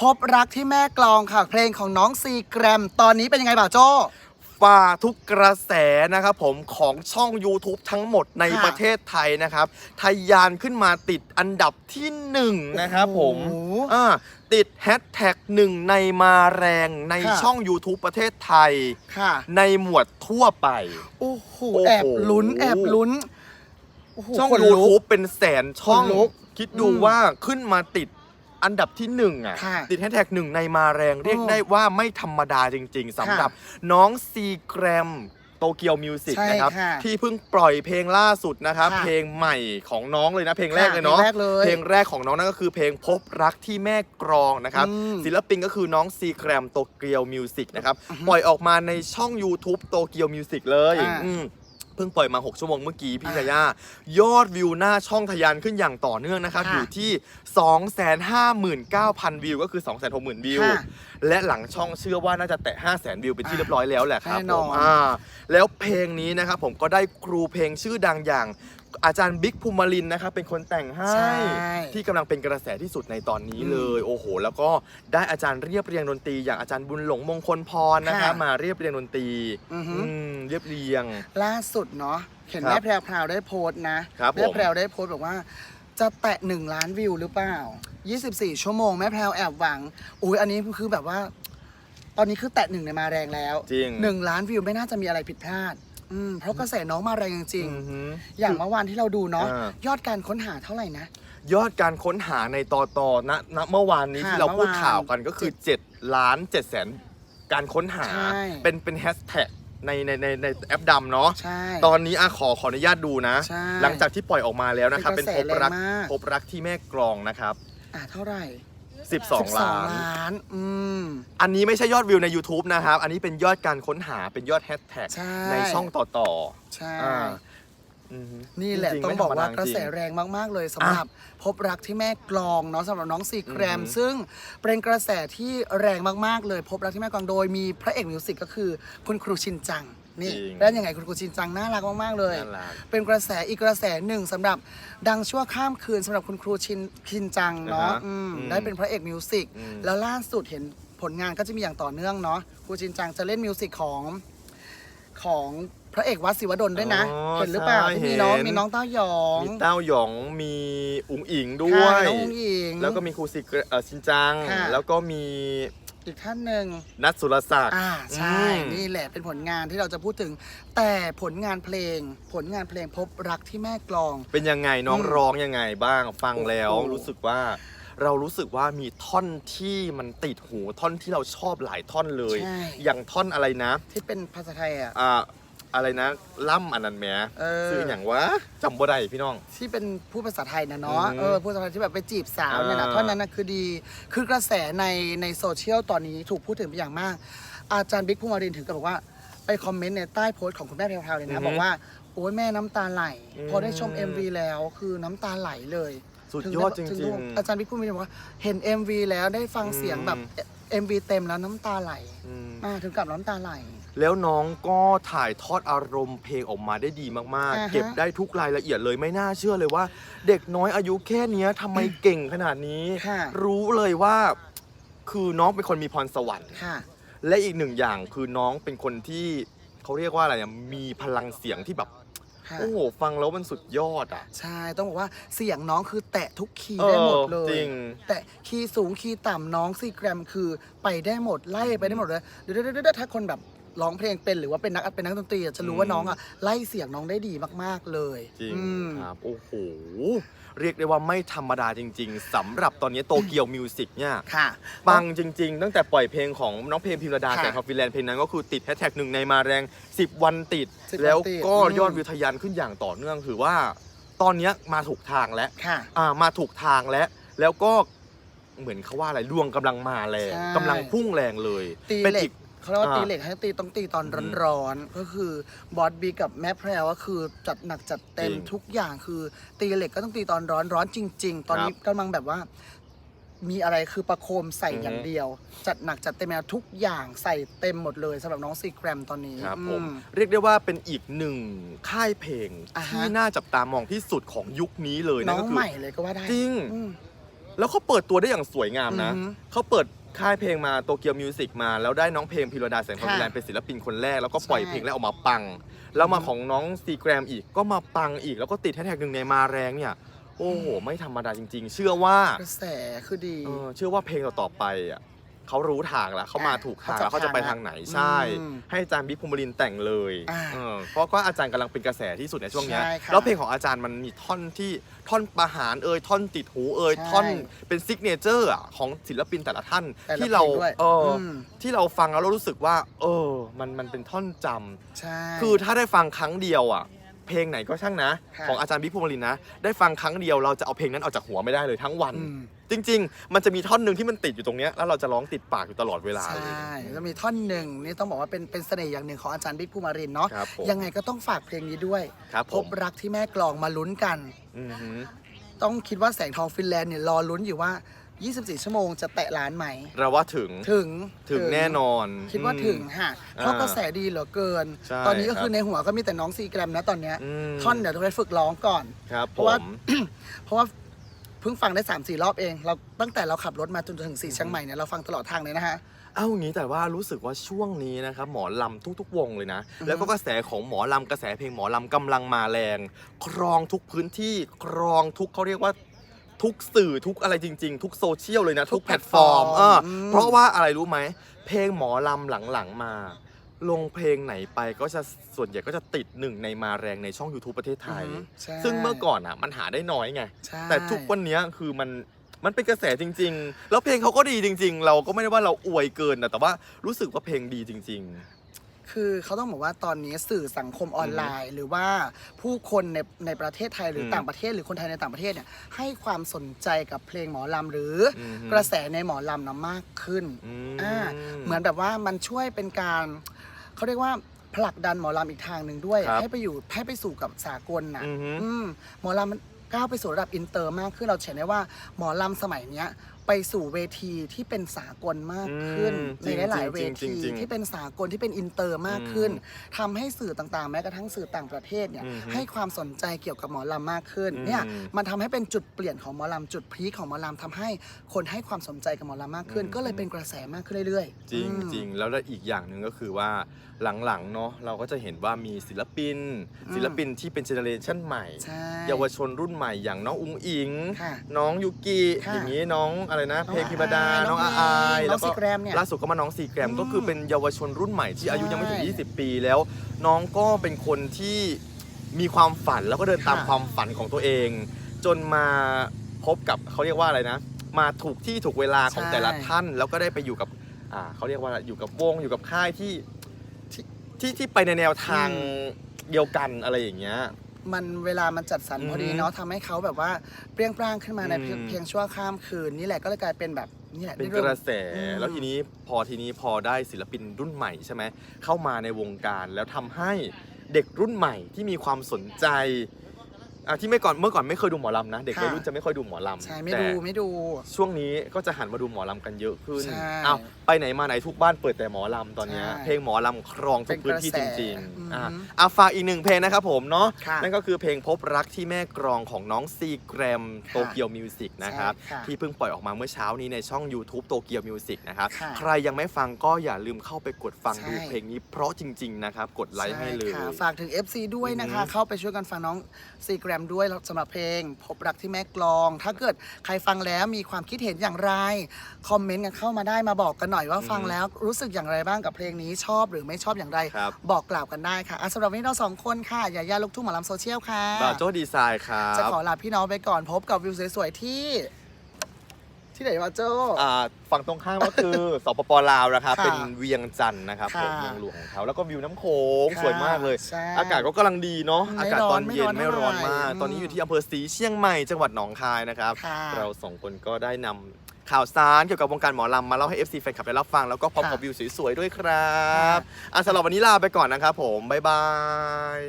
พบรักที่แม่กลองค่ะ เพลงของน้องซีแกรม ตอนนี้เป็นยังไงบ่าวโจ้ฝ่าทุกกระแสนะครับผมของช่อง YouTube ทั้งหมดในค่ะประเทศไทยนะครับทะยานขึ้นมาติดอันดับที่หนึ่งนะครับผมโอ้โหอ่าติดแฮชแท็กหนึ่งในมาแรงในค่ะช่อง YouTube ประเทศไทยค่ะในหมวดทั่วไปโอ้โหโอ้โห แอบลุ้น แอบลุ้นโโหช่องขนลุก YouTube เป็นแสนช่องขนลุกคิดดูอืมว่าขึ้นมาติด อันดับที่หนึ่งอะ ค่ะติดแฮชแท็กหนึ่งในมาแรง เรียกอืมได้ว่าไม่ธรรมดาจริงๆสำหรับน้องซีแกรมโตเกียวมิวสิกใช่นะครับ ค่ะที่เพิ่งปล่อยเพลงล่าสุดนะครับ ค่ะเพลงใหม่ของน้องเลยนะ เพลงแรกค่ะเลยเนาะเพลงแรกเลยเพลงแรกของน้องนั่นก็คือเพลงพบรักที่แม่กรองนะครับ อืมศิลปินก็คือน้องซีแกรมโตเกียวมิวสิกนะครับ ปล่อยออกมาในช่อง YouTube โตเกียวมิวสิกเลยอ่า อืม เพิ่งปล่อยมา 6 ชั่วโมงเมื่อกี้พี่อ่ายยายอดวิวหน้าช่องทะยานขึ้นอย่างต่อเนื่องนะครับ ค่ะอยู่ที่ 259,000 วิว ก็คือ 260,000 วิว ค่ะและหลังช่องเชื่อว่าน่าจะแตะ 500,000 วิวเป็นที่เรียบร้อยแล้วแหละครับแน่ผนอมนอ่าแล้วเพลงนี้นะครับผมก็ได้ครูเพลงชื่อดังอย่าง อาจารย์บิ๊กภูมิลินนะครับเป็นคนแต่งให้ใช่ที่กำลังเป็นกระแสที่สุดในตอนนี้เลย โอ้โห แล้วก็ได้อาจารย์เรียบเรียงดนตรี อย่างอาจารย์บุญหลงมงคลพรนะครับค่ะมาเรียบเรียงดนตรีอือฮึอื มเรียบเรียง ล่าสุดเนาะเห็นครับแม่แพรวพราวได้โพสต์นะครับแม่ผมแพรวได้โพสต์บอกว่า จะแตะ 1 ล้านวิวหรือเปล่า 24 ชั่วโมงแม่แพรวแอบหวังอุ้ยอันนี้คือแบบว่า ตอนนี้คือแตะหนึ่งในมาแรงแล้วจริง หนึ่งล้านวิวไม่น่าจะมีอะไรผิดพลาด อืมเพราะกระแสน้องมาแรงจริงอือหือ ๆอย่างเมื่อวานที่เราดูเนาะอ่า ยอดการค้นหาเท่าไหร่นะ ยอดการค้นหาในตอตอณณเมื่อวานนี้ค่ะที่เราพูดเมื่อวานข่าวกันก็คือ7ล้าน7แสนการค้นหา ใช่ เป็นเป็นแฮชแท็กในในในในแอปดำเนาะ ใช่ ตอนนี้อะขอขออนุญาตดูนะ ใช่หลังจากที่ปล่อยออกมาแล้วนะครับ เป็เป็นนกพระแสบรักแรงมาก พบรักที่แม่กรองนะครับ อะเท่าไหร่ 12 ล้าน ล้านอืม อันนี้ไม่ใช่ยอดวิวใน YouTube นะครับ อันนี้เป็นยอดการค้นหาเป็นยอดแฮชแท็กใช่ ในช่องต่อต่อใช่อ่าอือฮึนี่แหละจริๆต้องไม่บอกว่าธมดกระแสจงแรงมาก ๆ เลยสำหรับพบรักที่แม่กลองเนาะสำหรับน้องซีแกรม อือหือซึ่งเป็นกระแสที่แรงมาก ๆ เลยพบรักที่แม่กลองโดยมีพระเอกมิวสิกก็คือคุณครูชินจัง นี่จริง แล้วยังไงคุณครูชินจังน่ารักมากๆเลย น่ารัก เป็นกระแสอีกกระแสหนึ่งสำหรับดังชั่วข้ามคืนสำหรับคุณครูชินชินจังเนาะอ่าฮะอืมอืมได้เป็นพระเอกมิวสิกอืม แล้วล่าสุดเห็นผลงานก็จะมีอย่างต่อเนื่องเนาะครูชินจังจะเล่นมิวสิกของของพระเอกวัดศิวดลด้วยนะ อ๋อเห็นหรือเปล่าใช่ที่มีน้องเห็น มีน้องเต้ายองมีเต้าหยองมีอุ๋งอิงด้วค่ะย น้องอุ๋งอิง แล้วก็มีครูซิเกเอ่อชินจัง ค่ะ แล้วก็มี อีกท่านหนึ่งนัทสุรศักดิ์ อ่าใช่อืม นี่แหละเป็นผลงานที่เราจะพูดถึง แต่ผลงานเพลง ผลงานเพลงพบรักที่แม่กลอง เป็นยังไงน้องอืมร้องยังไงบ้างฟังแล้วโอ้โห รู้สึกว่าเรารู้สึกว่ามีท่อนที่มันติดหูท่อนที่เราชอบหลายท่อนเลย ใช่อย่างท่อนอะไรนะ ที่เป็นภาษาไทยอะ อ่า อะไรนะล่ำอันนั้นแหมเออชื่ออย่างวะจำบ่ได้พี่น้อง ที่เป็นผู้ภาษาไทยนะเนาะอืมเออผู้ภาษาไทยที่แบบไปจีบสาวเนี่ยนะอ่าท่อนนั้นนะคือดีคือกระแสในในโซเชียลตอนนี้ถูกพูดถึงเป็นอย่างมาก อาจารย์บิ๊กภูมิรินทร์ถึงกับบอกว่าไปคอมเมนต์ในใต้โพสต์ของคุณแม่แพรวๆเลยอืนะอฮึบอกว่า โอ้ยแม่น้ำตาไหลอืมพอได้ชม MV แล้วคือน้ำตาไหลเลยสุดถึยอดจถึริง อาจารย์บิ๊กภูมิรินทร์บอกว่าเห็น MV แล้วได้ฟังเสียงแบบ MV เต็มแล้วน้ำตาไหลๆอืม อ่าถึงกับน้ำตาไหล แล้วน้องก็ถ่ายทอดอารมณ์เพลงออกมาได้ดีมากอ่าฮะๆเก็บได้ทุกรายละเอียดเลยไม่น่าเชื่อเลยว่า เด็กน้อยอายุแค่เนี้ยทำไมเก่งขนาดนี้ ค่ะ รู้เลยว่า คือน้องเป็นคนมีพรสวรรค์ ค่ะ และอีกหนึ่งอย่างคือน้องเป็นคนที่เขาเรียกว่าอะไรอะมีพลังเสียงที่แบบค่ะ โอ้โหฟังแล้วมันสุดยอดอะใช่ ต้องบอกว่าเสียงน้องคือแตะทุกคีย์เออได้หมดเลยจริง แตะคีย์สูงคีย์ต่ำน้องซีแกรมคือไปได้หมดไล่ไปได้หมดเลยเดี๋ยวเดี๋ยวเดี๋ยวถ้าคนแบบ ร้องเพลงเป็นหรือว่าเป็นนักเป็นนักดนตรีอะจะรู้ว่าน้องอะไล่เสียงน้องได้ดีมากๆเลยจริงอืม ครับโอ้โหเรียกได้ว่าไม่ธรรมดาจริง ๆสำหรับตอนนี้โตเกียวมิวสิกเนี่ย ค่ะ ปังจริง ๆ ตั้งแต่ปล่อยเพลงของน้องเพลงพิมรดาค่ะแสงทองฟินแลนด์เพลงนั้นก็คือติดแฮชแท็กหนึ่งในมาแรง 10 วันติด 10แล้ววันติดก็อืมยอดวิวทะยานขึ้นอย่างต่อเนื่องถือว่า ตอนเนี้ยมาถูกทางแล้วค่ะ อ่ามาถูกทางแล้วแล้วก็เหมือนเขาว่าอะไรดวงกำลังมาแรงใช่กำลังพุ่งแรงเลย ตีเป็นเหล็อีกก เขาเรียกว่าอ่าตีเหล็กให้ตีต้องตีตอนอือหือร้อนๆก็คือบอสบีกับแม่แพรวก็คือจัดหนักจัดเต็มจริงทุกอย่างคือตีเหล็กก็ต้องตีตอนร้อนร้อนจริง ๆ ตอนนี้กำลังแบบว่า มีอะไรคือประโคมใส่อือฮึอย่างเดียว จัดหนักจัดเต็มแล้วทุกอย่างใส่เต็มหมดเลยสำหรับน้องซีแกรมตอนนี้ครับอืผมเรียกได้ว่าเป็นอีกหนึ่งค่ายเพลง อ่าฮะ ที่น่าจับตามองที่สุดของยุคนี้เลยน้นั่อนงก็คืใหม่เลยก็ว่าได้จริง อืม แล้วเขาเปิดตัวได้อย่างสวยงามนะ อือฮึเขาเปิด ค่ายเพลงมาโตเกียวมิวสิกมา แล้วได้น้องเพลงพิรดาแสงทองค่ะวิไลเป็นศิลปินคนแรก แล้วก็ปล่อยใช่เพลงแรกออกมาปัง แล้วมาของน้องซีแกรมอีกก็มาปังอีก แล้วก็ติดแฮชแท็กหนึ่งในมาแรงเนี่ยโอ้โหไม่ธรรมดาจริง ๆ เชื่อว่ากระแสคือดีเออเชื่อว่าเพลงต่อๆไปอะ เขารู้ทางแล้วเขามาถูกทางแล้วเขาเขาจัจะบไปทาทางงแล้วไหนใช่อืมให้อาจารย์บิ๊กภูมิลินแต่งเลยอ่าเออเพราะว่าอาจารย์กำลังเป็นกระแสที่สุดในช่วงเนี้ยใช่ค่ะแล้วเพลงของอาจารย์มันมีท่อนที่ท่อนประหารเอ่ยท่อนติดหูเอ่ยใช่ท่อนเป็นซิกเนเจอร์ของศิลปินแต่ละท่านแต่ละที่เราพลงด้วยเอออมที่เราฟังแล้วเรารู้สึกว่า เออมันมันเป็นท่อนจำใช่คือถ้าได้ฟังครั้งเดียวอะ เพลงไหนก็ช่างนะ ค่ะของอาจารย์บิ๊กภูมิลินนะ ได้ฟังครั้งเดียวเราจะเอาเพลงนั้นออกจากหัวไม่ได้เลยทั้งวัน อืม จริง ๆ มันจะมีท่อนหนึ่งที่มันติดอยู่ตรงเนี้ยแล้วเราจะร้องติดปากอยู่ตลอดเวลาใชเลย่จะมีท่อนหนึ่งนี่ต้องบอกว่าเป็นเป็นเสน่ห์อย่างหนึ่งของอาจารย์บิ๊กภูมิรินทร์เนาะครับผม ยังไงก็ต้องฝากเพลงนี้ด้วย ครับพผบมรักที่แม่กลองมาลุ้นกัน อือหือ ต้องคิดว่าแสงทองฟินแลนด์เนี่ยรอลุ้นอยู่ว่า 24 ชั่วโมงจะแตะล้านไหม เราว่าถึงถึงถึงแน่นอนคิดว่าถึงค่ะเพราะอ่ากระแสดีเหลือเกิน ใช่ตอนนี้ก็ครับคือในหัวก็มีแต่น้องซีแกรมนะตอนเนี้ยอืม ท่อนเดี๋ยวต้องไปฝึกร้องก่อน ครับเพผราะว่า ม เพราะว่าเพิ่งฟังได้3ามสี่รอบเอง เราตั้งแต่เราขับรถมาจนถึงสี่เชียงใหม่เนี่ยเราฟังตลอดทางเลยนะฮะ เอางี้แต่ว่ารู้สึกว่าช่วงนี้นะครับหมอลำทุกๆวงเลยนะอือฮึแล้วก็กระแสของหมอลำกระแสเพลงหมอลำกำลังมาแรง ครองทุกพื้นที่ครองทุกเขาเรียกว่า ทุกสื่อทุกอะไรจริง ๆ ทุกโซเชียลเลยนะ ทุกแพลตฟอร์มเอออม เพราะว่าอะไรรู้ไหม เพลงหมอลำหลังๆมา ลงเพลงไหนไปก็จะส่วนใหญ่ก็จะติดหนึ่งในมาแรงในช่อง YouTube ประเทศไทยอือฮึใช่ซึ่งเมื่อก่อนอะมันหาได้น้อยไง ใช่ แต่ทุกวันเนี้ยคือมันมันเป็นกระแสจริง ๆ แล้วเพลงเขาก็ดีจริง ๆ เราก็ไม่ได้ว่าเราอวยเกินนะแต่ว่ารู้สึกว่าเพลงดีจริง คือเขาต้องบอกว่าตอนนี้สื่อสังคมออนไลน์ หรือว่าผู้คนในในประเทศไทยหรืออมต่างประเทศ หรือคนไทยในต่างประเทศเนี่ยให้ความสนใจกับเพลงหมอลำหรือออฮึกระแสในหมอลำนะมากขึ้นๆอืมอ่าเหมือนแบบว่ามันช่วยเป็นการเขาเรียกว่าผลักดันหมอลำอีกทางหนึ่งด้วย ครับให้ไปอยู่ให้ไปสู่กับสากลนะอือฮึ อืมหมอลำมัน ก้าวไปสู่ระดับอินเตอร์มากขึ้นเราเห็นได้ว่าหมอลำสมัยเนี้ยไปสู่เวทีที่เป็นสากลมากขึ้นอืมในหลายๆเวจริทีงๆจริงๆที่เป็นสากลที่เป็นอินเตอร์มากขึ้นทำให้สื่อต่างๆ แม้กระทั่งสื่อต่างประเทศเนี่ยอือฮึให้ความสนใจเกี่ยวกับหมอลำมากขึ้นอืมเนี่ยมันทำให้เป็นจุดเปลี่ยนของหมอลำจุดพีคของหมอลำทำให้คนให้ความสนใจกับหมอลำมากขึ้นอืมก็เลยเป็นกระแสมากขึ้นเรื่อยๆ จริงอืมจริงแล้วแล้วอีกอย่างหนึ่งก็คือว่าหลังๆเนาะเราก็จะเห็นว่ามีศิลปินอืมศิลปินที่เป็นเจเนอเรชันใหม่ใช่เยาวชนรุ่นใหม่อย่างน้องอุ๋งอิง ค่ะน้องยูกิค่ะอย่างนี้น้องอะไรนะ น้องเพลงพิมดาอายน้องน้อาองอายน้แล้องวก็ซีแกรมเนี่ยล่าสุดก็มาน้องซีแกรม อืมก็คือเป็นเยาวชนรุ่นใหม่ที่อายุยังไม่ถึง ใช่20 ปีแล้ว น้องก็เป็นคนที่มีความฝันแล้วก็เดินตามค่ะ ความฝันของตัวเอง จนมาพบกับเขาเรียกว่าอะไรนะ มาถูกที่ถูกเวลาของใช่แต่ละท่าน แล้วก็ได้ไปอยู่กับอ่าเขาเรียกว่าอยู่กับวงอยู่กับค่ายที่ที่ที่ที่ไปในแนวทางเดียวกันอะไรอย่างเงี้ย มันเวลามันจัดสรรอือฮึพอดีเนาะทำให้เขาแบบว่าเปรี้ยงปร้างขึ้นมาในเพียงอืม เพียงชั่วข้ามคืนนี่แหละก็เลยกลายเป็นแบบนี่แหละเป็นได้กเริ่มระแส อืม แล้วทีนี้พอทีนี้พอได้ศิลปินรุ่นใหม่ใช่ไหมเข้ามาในวงการแล้วทำให้เด็กรุ่นใหม่ที่มีความสนใจ อะที่ไม่ก่อนเมื่อก่อนไม่เคยดูหมอลำนะ เด็กค่ะ วัยรุ่นจะไม่ค่อยดูหมอลำใช่ไม่แต่ดูไม่ดู ช่วงนี้ก็จะหันมาดูหมอลำกันเยอะขึ้นใช่เอาไปไหนมาไหนทุกบ้านเปิดแต่หมอลำตอนเนี้ยใช่เพลงหมอลำครองทุกพื้นที่เป็จนกระแสริงอืมๆอะอะฝากอีกหนึ่งเพลงนะครับผมเนาะค่ะนั่นก็คือเพลงพบรักที่แม่กรองของน้องซีแกรมค่ะโตเกียวมิวสิกนะครับใช่ค่ะที่เพิ่งปล่อยออกมาเมื่อเช้านี้ในช่อง YouTube โตเกียวมิวสิกนะครับค่ะใครยังไม่ฟังก็อย่าลืมเข้าไปกดฟังใช่ดูเพลงนี้เพราะจริง ๆนะครับกดไลค์ให้เลย ช่ค่ะฝากถึง FC ด้วยนะคะ อือฮึเข้าไปช่วยกันฟังน้องซีแกรมด้วยสำหรับเพลง พบรักที่แม่กลอง ถ้าเกิดใครฟังแล้วมีความคิดเห็นอย่างไร คอมเมนต์กันเข้ามาได้มาบอกกันหน่อยว่าฟังแล้วรู้สึกอย่างไรบ้างกับเพลงนี้ชอบหรือไม่ชอบอย่างไร ครับ บอกกล่าวกันได้ค่ะอะสำหรับวันนี้เราสองคนค่ะยายาลูกทุ่งหมอลำโซเชียลค่ะบาโจดีไซน์ครัจะบขอลาพี่น้องไปก่อนพบกับวิวสวยๆที่ ที่ไหนวะโจอ่าฝั่งตรงข้ามก็คือ สปปลาวนะครับค่ะเป็นเวียงจันทร์นะครับผมค่ะเมืองหลวงของเขาแล้วก็วิวน้ำโขงค่ะสวยมากเลย ใช่อากาศก็กำลังดีเนาะไม่อากาศตอนเย็นร้อนไม่ไม่ร้ร้ออนนมากเท่าไหร่ตอนนี้อยู่ที่อำเภอศรีเชียงใหม่จังหวัดหนองคายนะครับ ค่ะ เราสองคนก็ได้นำข่าวสารเกี่ยวกับวงการหมอลำมาเล่าให้ FC แฟนคลับได้รับฟังแล้วก็พร้อมกับค่ะวิวสวยๆด้วยครับอะสำหรับวันนี้ลาไปก่อนนะครับผมบ๊ายบาย